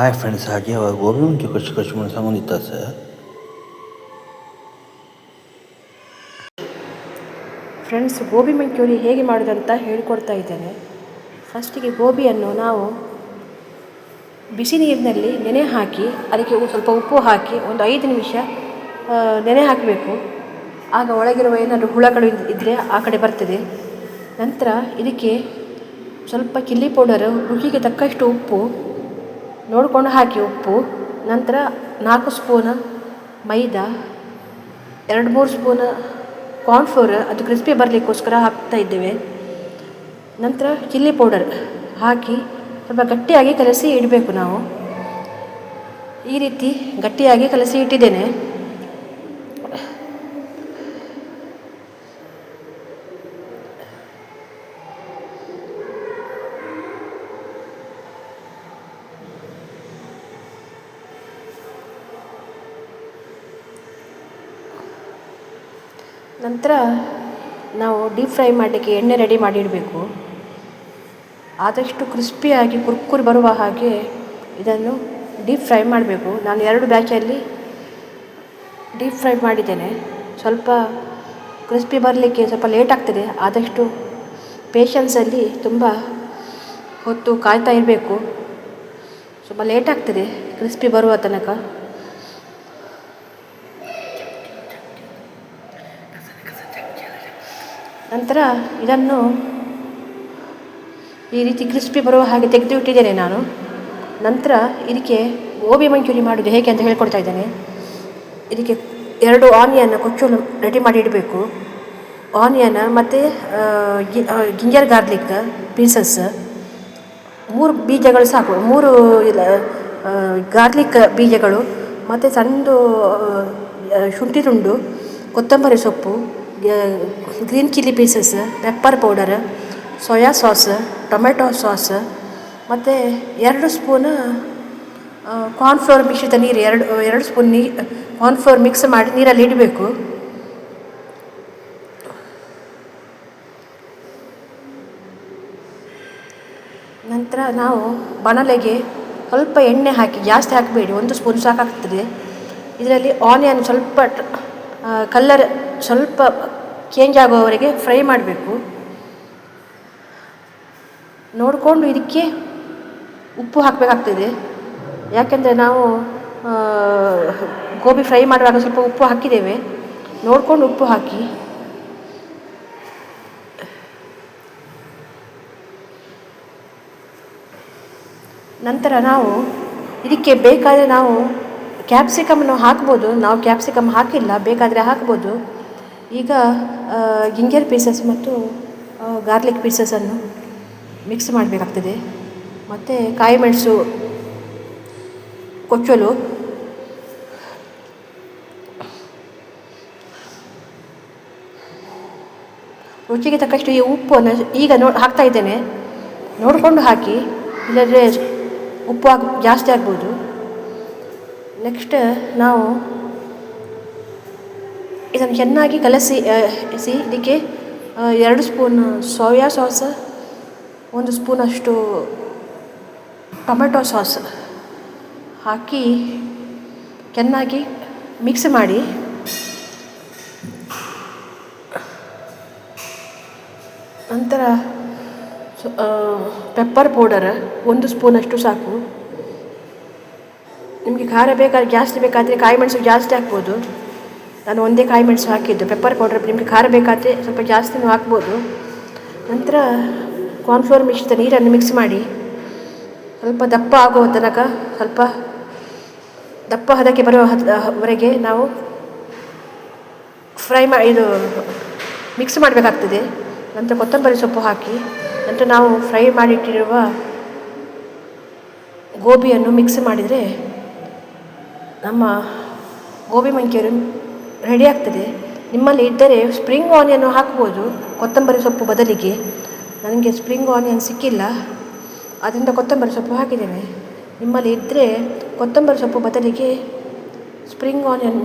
Hi friends ಹಾಗೆ ಅವಾಗ ಗೋಬಿ ಮುಂಚೆ ಖರ್ಚು ಖರ್ಚು ಮಾಡಿ ಸಂಬಂಧಿತ ಸರ್? ಫ್ರೆಂಡ್ಸ್ ಗೋಬಿ ಮಂಚೂರಿ ಹೇಗೆ ಮಾಡೋದಂತ ಹೇಳಿಕೊಡ್ತಾ ಇದ್ದೇನೆ. ಫಸ್ಟಿಗೆ ಗೋಬಿಯನ್ನು ನಾವು ಬಿಸಿ ನೀರಿನಲ್ಲಿ ನೆನೆ ಹಾಕಿ, ಅದಕ್ಕೆ ಸ್ವಲ್ಪ ಉಪ್ಪು ಹಾಕಿ ಒಂದು ಐದು ನಿಮಿಷ ನೆನೆ ಹಾಕಬೇಕು. ಆಗ ಒಳಗಿರುವ ಏನಾದರೂ ಹುಳಗಳು ಇದ್ದರೆ ಆ ಕಡೆ ಬರ್ತದೆ. ನಂತರ ಇದಕ್ಕೆ ಸ್ವಲ್ಪ ಚಿಲ್ಲಿ ಪೌಡರು, ರುಚಿಗೆ ತಕ್ಕಷ್ಟು ಉಪ್ಪು ನೋಡಿಕೊಂಡು ಹಾಕಿ ಉಪ್ಪು, ನಂತರ ನಾಲ್ಕು ಸ್ಪೂನ್ ಮೈದಾ, ಎರಡು ಮೂರು ಸ್ಪೂನ ಕಾರ್ನ್ಫ್ಲೋರ್ ಅದು ಕ್ರಿಸ್ಪಿ ಬರಲಿಕ್ಕೋಸ್ಕರ ಹಾಕ್ತಾ ಇದ್ದೇವೆ. ನಂತರ ಚಿಲ್ಲಿ ಪೌಡರ್ ಹಾಕಿ ಸ್ವಲ್ಪ ಗಟ್ಟಿಯಾಗಿ ಕಲಸಿ ಇಡಬೇಕು ನಾವು. ಈ ರೀತಿ ಗಟ್ಟಿಯಾಗಿ ಕಲಸಿ ಇಟ್ಟಿದ್ದೇನೆ. ನಂತರ ನಾವು ಡೀಪ್ ಫ್ರೈ ಮಾಡಲಿಕ್ಕೆ ಎಣ್ಣೆ ರೆಡಿ ಮಾಡಿ ಇಡಬೇಕು ಆದಷ್ಟು ಕ್ರಿಸ್ಪಿಯಾಗಿ ಕುರ್ಕುರು ಬರುವ ಹಾಗೆ ಇದನ್ನು ಡೀಪ್ ಫ್ರೈ ಮಾಡಬೇಕು. ನಾನು ಎರಡು ಬ್ಯಾಚಲ್ಲಿ ಡೀಪ್ ಫ್ರೈ ಮಾಡಿದ್ದೇನೆ. ಸ್ವಲ್ಪ ಕ್ರಿಸ್ಪಿ ಬರಲಿಕ್ಕೆ ಸ್ವಲ್ಪ ಲೇಟ್ ಆಗ್ತದೆ. ಆದಷ್ಟು ಪೇಷನ್ಸಲ್ಲಿ ತುಂಬ ಹೊತ್ತು ಕಾಯ್ತಾ ಇರಬೇಕು. ಸ್ವಲ್ಪ ಲೇಟ್ ಆಗ್ತದೆ ಕ್ರಿಸ್ಪಿ ಬರುವ ತನಕ. ನಂತರ ಇದನ್ನು ಈ ರೀತಿ ಕ್ರಿಸ್ಪಿ ಬರುವ ಹಾಗೆ ತೆಗೆದು ಇಟ್ಟಿದ್ದೇನೆ ನಾನು. ನಂತರ ಇದಕ್ಕೆ ಗೋಬಿ ಮಂಚೂರಿ ಮಾಡೋದು ಹೇಗೆ ಅಂತ ಹೇಳ್ಕೊಡ್ತಾ ಇದ್ದೇನೆ. ಇದಕ್ಕೆ ಎರಡು ಆನಿಯನ್ ಕೊಚ್ಚಲು ರೆಡಿ ಮಾಡಿ ಇಡಬೇಕು. ಆನಿಯನ್ ಮತ್ತು ಗಿಂಜರ್ ಗಾರ್ಲಿಕ್, ಪೀಸಸ್ ಮೂರು ಬೀಜಗಳು ಸಾಕು. ಮೂರು ಇಲ್ಲ ಗಾರ್ಲಿಕ್ ಬೀಜಗಳು, ಮತ್ತು ಸಣ್ಣದು ಶುಂಠಿ ತುಂಡು, ಕೊತ್ತಂಬರಿ ಸೊಪ್ಪು green chilli pieces pepper powder soya sauce tomato sauce ಮತ್ತು ಎರಡು ಸ್ಪೂನ್ ಕಾರ್ನ್ಫ್ಲೋರ್ ಮಿಶ್ರಿತ ನೀರು, ಎರಡು ಎರಡು ಸ್ಪೂನ್ ನೀ ಕಾರ್ನ್ಫ್ಲೋರ್ ಮಿಕ್ಸ್ ಮಾಡಿ ನೀರಲ್ಲಿ ಇಡಬೇಕು. ನಂತರ ನಾವು ಬಾಣಲೆಗೆ ಸ್ವಲ್ಪ ಎಣ್ಣೆ ಹಾಕಿ, ಜಾಸ್ತಿ ಹಾಕಬೇಡಿ, ಒಂದು ಸ್ಪೂನ್ ಸಾಕಾಗ್ತದೆ. ಇದರಲ್ಲಿ ಆನಿಯನ್ ಸ್ವಲ್ಪ ಕಲ್ಲರ್ ಸ್ವಲ್ಪ ಚೇಂಜ್ ಆಗೋವರೆಗೆ ಫ್ರೈ ಮಾಡಬೇಕು. ನೋಡಿಕೊಂಡು ಇದಕ್ಕೆ ಉಪ್ಪು ಹಾಕಬೇಕಾಗ್ತದೆ. ಯಾಕೆಂದರೆ ನಾವು ಗೋಬಿ ಫ್ರೈ ಮಾಡುವಾಗ ಸ್ವಲ್ಪ ಉಪ್ಪು ಹಾಕಿದ್ದೇವೆ. ನೋಡಿಕೊಂಡು ಉಪ್ಪು ಹಾಕಿ. ನಂತರ ನಾವು ಇದಕ್ಕೆ ಬೇಕಾದರೆ ನಾವು ಕ್ಯಾಪ್ಸಿಕಮನ್ನು ಹಾಕ್ಬೋದು. ನಾವು ಕ್ಯಾಪ್ಸಿಕಮ್ ಹಾಕಿಲ್ಲ, ಬೇಕಾದರೆ ಹಾಕ್ಬೋದು. ಈಗ ಗಿಂಜರ್ ಪೀಸಸ್ ಮತ್ತು ಗಾರ್ಲಿಕ್ ಪೀಸಸನ್ನು ಮಿಕ್ಸ್ ಮಾಡಬೇಕಾಗ್ತದೆ. ಮತ್ತು ಕಾಯಿ ಮೆಣಸು, ಕೊಚ್ಚಲು, ರುಚಿಗೆ ತಕ್ಕಷ್ಟು ಈ ಉಪ್ಪನ್ನು ಈಗ ನೋ, ಹಾಕ್ತಾ ಇದ್ದೇನೆ. ನೋಡಿಕೊಂಡು ಹಾಕಿ, ಇಲ್ಲದ್ರೆ ಉಪ್ಪು ಆಗ ಜಾಸ್ತಿ ಆಗ್ಬೋದು. ನೆಕ್ಸ್ಟ್ ನಾವು ಇದನ್ನು ಚೆನ್ನಾಗಿ ಕಲಸಿ ಸಿ ಇದಕ್ಕೆ ಎರಡು ಸ್ಪೂನ್ ಸೋಯಾ ಸಾಸ್, ಒಂದು ಸ್ಪೂನಷ್ಟು ಟೊಮೆಟೊ ಸಾಸ್ ಹಾಕಿ ಚೆನ್ನಾಗಿ ಮಿಕ್ಸ್ ಮಾಡಿ, ನಂತರ ಪೆಪ್ಪರ್ ಪೌಡರ್ ಒಂದು ಸ್ಪೂನಷ್ಟು ಸಾಕು. ನಿಮಗೆ ಖಾರ ಬೇಕಾದ್ರೆ, ಜಾಸ್ತಿ ಬೇಕಾದರೆ ಕಾಯಿ ಮೆಣಸು ಜಾಸ್ತಿ ಹಾಕ್ಬೋದು. ನಾನು ಒಂದೇ ಕಾಯಿ ಮೆಣಸು ಹಾಕಿದ್ದು. ಪೆಪ್ಪರ್ ಪೌಡ್ರ್ ನಿಮಗೆ ಖಾರ ಬೇಕಾದರೆ ಸ್ವಲ್ಪ ಜಾಸ್ತಿನೂ ಹಾಕ್ಬೋದು. ನಂತರ ಕಾರ್ನ್ಫ್ಲೋರ್ ಮಿಶ್ರಿತ ನೀರನ್ನು ಮಿಕ್ಸ್ ಮಾಡಿ. ಸ್ವಲ್ಪ ದಪ್ಪ ಆಗುವ ತನಕ ಸ್ವಲ್ಪ ದಪ್ಪ ಹದಕ್ಕೆ ಬರುವ ವರೆಗೆ ನಾವು ಫ್ರೈ ಮಾ, ಇದು ಮಿಕ್ಸ್ ಮಾಡಬೇಕಾಗ್ತದೆ. ನಂತರ ಕೊತ್ತಂಬರಿ ಸೊಪ್ಪು ಹಾಕಿ. ನಂತರ ನಾವು ಫ್ರೈ ಮಾಡಿಟ್ಟಿರುವ ಗೋಬಿಯನ್ನು ಮಿಕ್ಸ್ ಮಾಡಿದರೆ ನಮ್ಮ ಗೋಬಿ ಮಂಚೂರಿ ರೆಡಿ ಆಗ್ತದೆ. ನಿಮ್ಮಲ್ಲಿ ಇದ್ದರೆ ಸ್ಪ್ರಿಂಗ್ ಆನಿಯನ್ನು ಹಾಕ್ಬೋದು. ಕೊತ್ತಂಬರಿ ಸೊಪ್ಪು ಬದಲಿಗೆ. ನನಗೆ ಸ್ಪ್ರಿಂಗ್ ಆನಿಯನ್ ಸಿಕ್ಕಿಲ್ಲ. ಅದರಿಂದ ಕೊತ್ತಂಬರಿ ಸೊಪ್ಪು ಹಾಕಿದ್ದೇನೆ. ನಿಮ್ಮಲ್ಲಿ ಇದ್ದರೆ ಕೊತ್ತಂಬರಿ ಸೊಪ್ಪು ಬದಲಿಗೆ ಸ್ಪ್ರಿಂಗ್ ಆನಿಯನ್